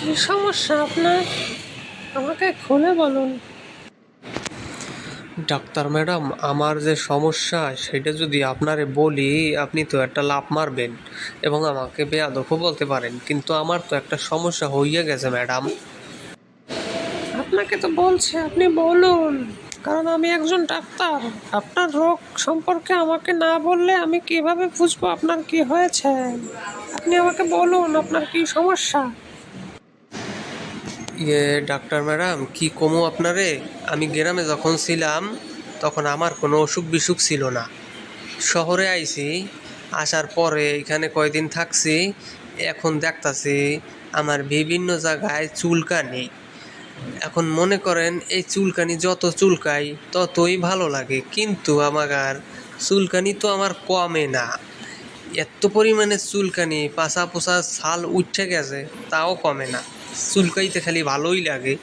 কি সমস্যা আপনার? আমাকে খুলে বলুন। ডাক্তার ম্যাডাম আমার যে সমস্যা সেটা যদি আপনারে বলি আপনি তো একটা লাভ মারবেন এবং আমাকে বেয়াদফও বলতে পারেন কিন্তু আমার তো একটা সমস্যা হইয়া গেছে ম্যাডাম। আপনাকে তো বলছে আপনি বলুন কারণ আমি একজন ডাক্তার। আপনার রোগ সম্পর্কে আমাকে না বললে আমি কীভাবে বুঝব আপনার কি হয়েছে? আপনি আমাকে বলুন আপনার কি সমস্যা? ইয়ে ডাক্তার ম্যাডাম, কি কমো আপনারে? আমি গ্রামে যখন ছিলাম, তখন আমার কোনো অসুখ বিসুখ ছিল না। শহরে আইছি, আসার পরে এখানে কয়দিন থাকছি, এখন দেখতাছি আমার বিভিন্ন জায়গায় চুলকানি। এখন মনে করেন, এই চুলকানি যত চুলকাই, ততই ভালো লাগে। কিন্তু আমার চুলকানি তো আমার কমে না। এত পরিমাণে চুলকানি পাশা পোষা ছাল উঠে গেছে, তাও কমে না। চুলকাইতে খালি ভালোই লাগে।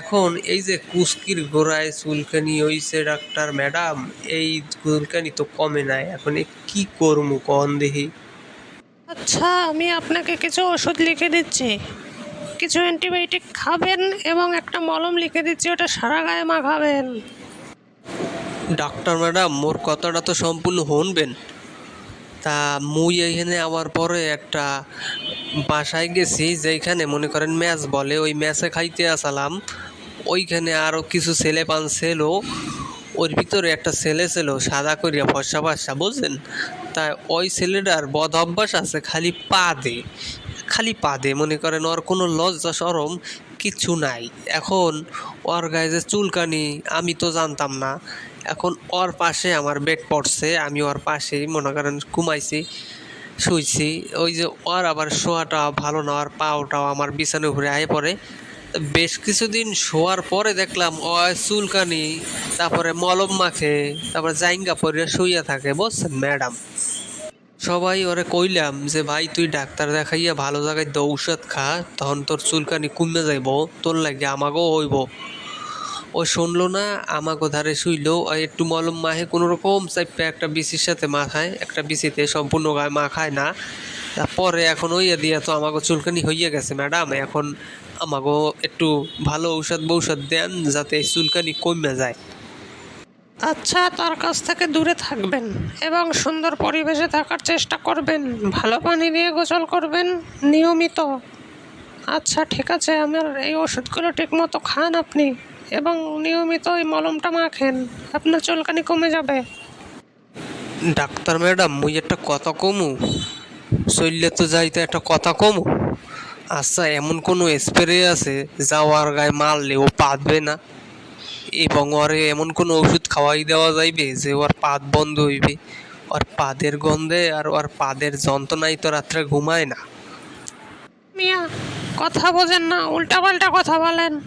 এখন এই যে কুস্কির গোড়ায় চুলকানি হইছে ডাক্তার ম্যাডাম এই চুলকানি তো কমে নাই এখন কি করব কন দেখি। আচ্ছা আমি আপনাকে কিছু ওষুধ লিখে দিচ্ছি। কিছু অ্যান্টিবায়োটিক খাবেন এবং একটা মলম লিখে দিচ্ছি ওটা সারা গায়ে মাখাবেন। ডাক্তার ম্যাডাম মোর কথাটা তো সম্পূর্ণ শুনবেন। তা মুই এইখানে আবার পরে একটা বাসায় গেছি যেখানে মনে করেন ম্যাচ বলে, ওই ম্যাচে খাইতে আসালাম। ওইখানে আরও কিছু ছেলে পান ছিল, ওর ভিতরে একটা ছেলে ছিল, সাদা করিয়া ফর্সা ফর্সা বুঝলেন তা ওই ছেলেটার বদ অভ্যাস আছে, খালি পা দে। খালি পা দে, মনে করেন ওর কোনো লজ্জা সরম কিছু নাই। এখন ওর গায়ে যে চুলকানি, আমি তো জানতাম না। এখন ওর পাশে আমার বেড পড়ছে, আমি ওর পাশেই, মনে করেন ঘুমাইছি, শুইছি। ওই যে ওর আবার শোয়াটা ভালো না, ওর পাওটাও আমার বিছানার উপরে আয় পড়ে। বেশ কিছুদিন শোয়ার পরে দেখলাম ও চুলকানি, তারপরে মলম মাখে, তারপরে জাইঙ্গা পরে শুইয়া থাকে, বুঝছেন ম্যাডাম? সবাই ওরে কইলাম যে, ভাই, তুই ডাক্তার দেখাইয়া ভালো জায়গায় ঔষধ খা, তখন তোর চুলকানি কমে যাইব, তোর লাগে আমাকেও হইব। ও শুনলো না আমাকে ধারে শুইলো একটু মলম মাহে কোনো রকম চাইপে একটা বিচির সাথে মাখায়, একটা বিচিতে সম্পূর্ণ গায়ে মাখায় না। তারপরে এখন ওইয়া দিয়া তো আমাকে চুলকানি হইয়া গেছে, ম্যাডাম। এখন আমাকে একটু ভালো ঔষধ বৌষধ দেন, যাতে এই চুলকানি কমে যায়। আচ্ছা তার কাছ থেকে দূরে থাকবেন এবং সুন্দর পরিবেশে থাকার চেষ্টা করবেন, ভালো পানি দিয়ে গোসল করবেন, নিয়মিত। আচ্ছা ঠিক আছে, আমার এই ওষুধগুলো ঠিকমতো খান আপনি। এবং নিয়মিত এই মলমটা মাখেন আপনার চুলকানি কমে যাবে। ডাক্তার ম্যাডাম মুই একটা কথা কমু? চললে তো যাইতে একটা কথা কমু? আচ্ছা এমন কোনো স্প্রে আছে যা ওর গায়ে মারলে ও পাতবে না? এবং ওরে এমন কোনো ওষুধ খাওয়াই দেওয়া যাইবে যে ওর পাত বন্ধ হইবে? ওর পাদের গন্ধে আর ওর পাদের যন্ত্রণায় তো রাত্রে ঘুমায় না। মিয়া কথা বোঝেন না উল্টাপাল্টা কথা বলেন।